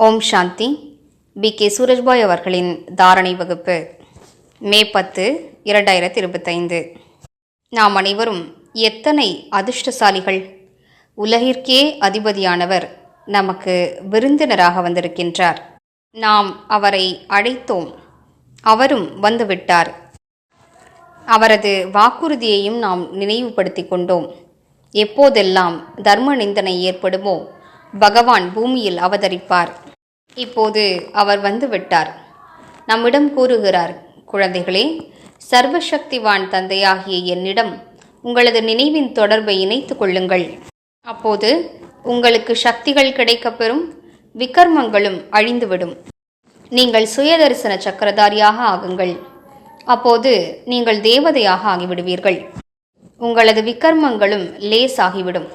ஓம் சாந்தி. B. K. Surajbhai அவர்களின் தாரணை வகுப்பு மே பத்து இரண்டாயிரத்தி இருபத்தைந்து நாம் அனைவரும் எத்தனை அதிர்ஷ்டசாலிகள்? உலகிற்கே அதிபதியானவர் நமக்கு விருந்தினராக வந்திருக்கின்றார். நாம் அவரை அழைத்தோம். அவரும் வந்துவிட்டார். அவரது வாக்குறுதியையும் நாம் நினைவுபடுத்திக் கொண்டோம். எப்போதெல்லாம் தர்ம நிந்தனை ஏற்படுமோ பகவான் பூமியில் அவதரிப்பார். இப்போது அவர் வந்துவிட்டார். நம்மிடம் கூறுகிறார் குழந்தைகளே சர்வசக்திவான் தந்தையாகிய என்னிடம் உங்களது நினைவின் தொடர்பை இணைத்து கொள்ளுங்கள். அப்போது உங்களுக்கு சக்திகள் கிடைக்கப்பெறும் விக்கர்மங்களும் அழிந்துவிடும். நீங்கள் சுயதரிசன சக்கரதாரியாக ஆகுங்கள். அப்போது நீங்கள் தேவதையாக ஆகிவிடுவீர்கள். உங்களது விக்கர்மங்களும் லேஸ் ஆகிவிடும்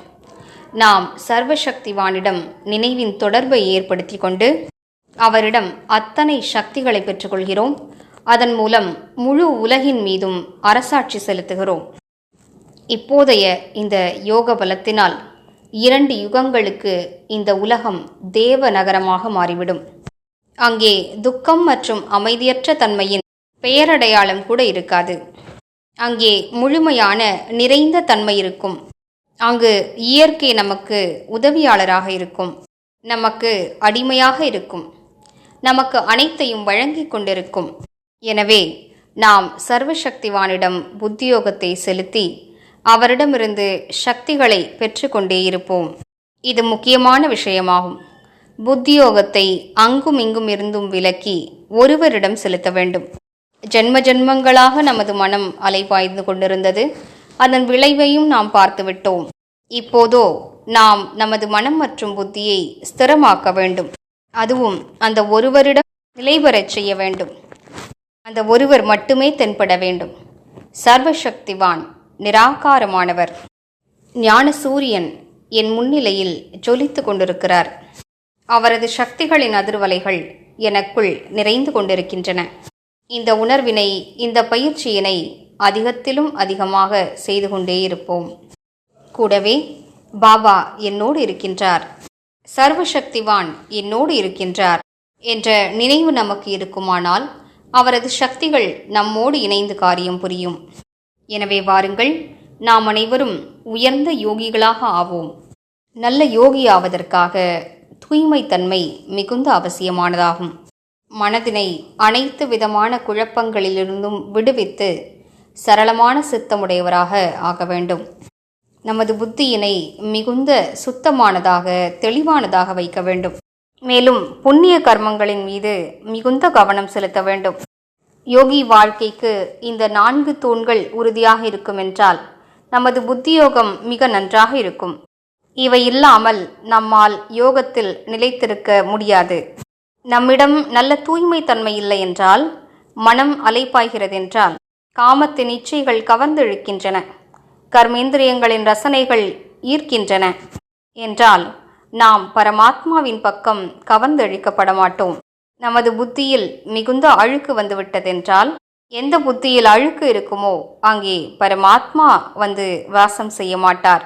நாம் சர்வசக்திவானிடம் நினைவின் தொடர்பை ஏற்படுத்தி கொண்டு அவரிடம் அத்தனை சக்திகளை பெற்றுக்கொள்கிறோம். அதன் மூலம் முழு உலகின் மீதும் அரசாட்சி செலுத்துகிறோம். இப்போதைய இந்த யோக பலத்தினால் இரண்டு யுகங்களுக்கு இந்த உலகம் தேவ நகரமாக மாறிவிடும். அங்கே துக்கம் மற்றும் அமைதியற்ற தன்மையின் பெயரடையாளம் கூட இருக்காது. அங்கே முழுமையான நிறைந்த தன்மை இருக்கும். அங்கு இயற்கை நமக்கு உதவியாளராக இருக்கும். நமக்கு அடிமையாக இருக்கும். நமக்கு அனைத்தையும் வழங்கிக் கொண்டிருக்கும். எனவே நாம் சர்வசக்திவானிடம் புத்தியோகத்தை செலுத்தி அவரிடமிருந்து சக்திகளை பெற்றுக்கொண்டே இருப்போம். இது முக்கியமான விஷயமாகும். புத்தியோகத்தை அங்கும் இங்கும் இருந்தும் விலக்கி ஒருவரிடம் செலுத்த வேண்டும். ஜென்ம ஜென்மங்களாக நமது மனம் அலைபாய்ந்து கொண்டிருந்தது. அதன் விளைவையும் நாம் பார்த்துவிட்டோம். இப்போதோ நாம் நமது மனம் மற்றும் புத்தியை ஸ்திரமாக்க வேண்டும். அதுவும் அந்த ஒருவரிடம் நிலைபெறச் செய்ய வேண்டும். அந்த ஒருவர் மட்டுமே தென்பட வேண்டும். சர்வசக்திவான் நிராகாரமானவர். ஞான சூரியன் என் முன்னிலையில் ஜொலித்து கொண்டிருக்கிறார். அவரது சக்திகளின் அதிர்வலைகள் எனக்குள் நிறைந்து கொண்டிருக்கின்றன. இந்த உணர்வினை இந்த பயிற்சியினை அதிகத்திலும் அதிகமாக செய்து கொண்டே இருப்போம். கூடவே பாபா என்னோடு இருக்கின்றார். சர்வசக்திவான் என்னோடு இருக்கின்றார் என்ற நினைவு நமக்கு இருக்குமானால் அவரது சக்திகள் நம்மோடு இணைந்து காரியம் புரியும். எனவே வாருங்கள் நாம் அனைவரும் உயர்ந்த யோகிகளாக ஆவோம். நல்ல யோகி ஆவதற்காக தூய்மைத்தன்மை மிகுந்த அவசியமானதாகும். மனதினை அனைத்து விதமான குழப்பங்களிலிருந்தும் விடுவித்து சரளமான சித்தமுடையவராக ஆக வேண்டும். நமது புத்தியினை மிகுந்த சுத்தமானதாக தெளிவானதாக வைக்க வேண்டும். மேலும் புண்ணிய கர்மங்களின் மீது மிகுந்த கவனம் செலுத்த வேண்டும். யோகி வாழ்க்கைக்கு இந்த நான்கு தூண்கள் உறுதியாக இருக்கும் என்றால் நமது புத்தியோகம் மிக நன்றாக இருக்கும். இவை இல்லாமல் நம்மால் யோகத்தில் நிலைத்திருக்க முடியாது. நம்மிடம் நல்ல தூய்மை தன்மை இல்லை என்றால் மனம் அலைப்பாய்கிறதென்றால் காமத்தின் இச்சைகள் கவர்ந்திழுக்கின்றன. கர்மேந்திரியங்களின் ரசனைகள் ஈர்க்கின்றன. என்றால் நாம் பரமாத்மாவின் பக்கம் கவர்ந்தழிக்கப்பட மாட்டோம் நமது புத்தியில் மிகுந்த அழுக்கு வந்துவிட்டதென்றால் எந்த புத்தியில் அழுக்கு இருக்குமோ அங்கே பரமாத்மா வந்து வாசம் செய்ய மாட்டார்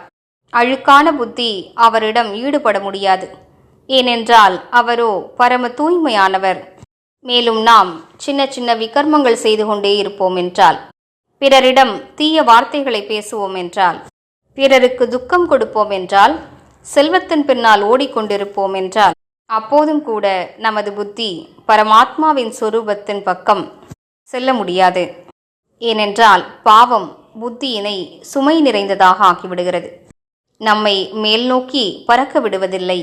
அழுக்கான புத்தி அவரிடம் ஈடுபட முடியாது. ஏனென்றால் அவரோ பரம தூய்மையானவர். மேலும் நாம் சின்ன சின்ன விகர்மங்கள் செய்து கொண்டே இருப்போம் என்றால் பிறரிடம் தீய வார்த்தைகளை பேசுவோம் என்றால் பிறருக்கு துக்கம் கொடுப்போம் என்றால் செல்வத்தின் பின்னால் ஓடிக்கொண்டிருப்போம் என்றால் அப்போதும் கூட நமது புத்தி பரமாத்மாவின் சொரூபத்தின் பக்கம் செல்ல முடியாது. ஏனென்றால் பாவம் புத்தியினை சுமை நிறைந்ததாக ஆக்கிவிடுகிறது. நம்மை மேல் நோக்கி பறக்க விடுவதில்லை.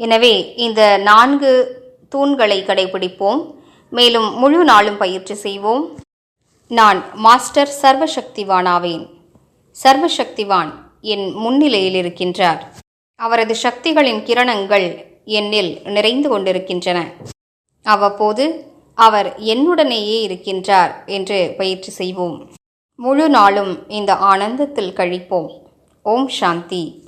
எனவே இந்த நான்கு தூண்களை கடைபிடிப்போம். மேலும் முழு நாளும் பயிற்சி செய்வோம். நான் மாஸ்டர் சர்வசக்திவானாவேன். சர்வசக்திவான் என் முன்னிலையில் இருக்கின்றார். அவரது சக்திகளின் கிரணங்கள் என்னில் நிறைந்து கொண்டிருக்கின்றன. அவ்வப்போது அவர் என்னுடனேயே இருக்கின்றார் என்று பயிற்சி செய்வோம். முழு நாளும் இந்த ஆனந்தத்தில் கழிப்போம். ஓம் சாந்தி.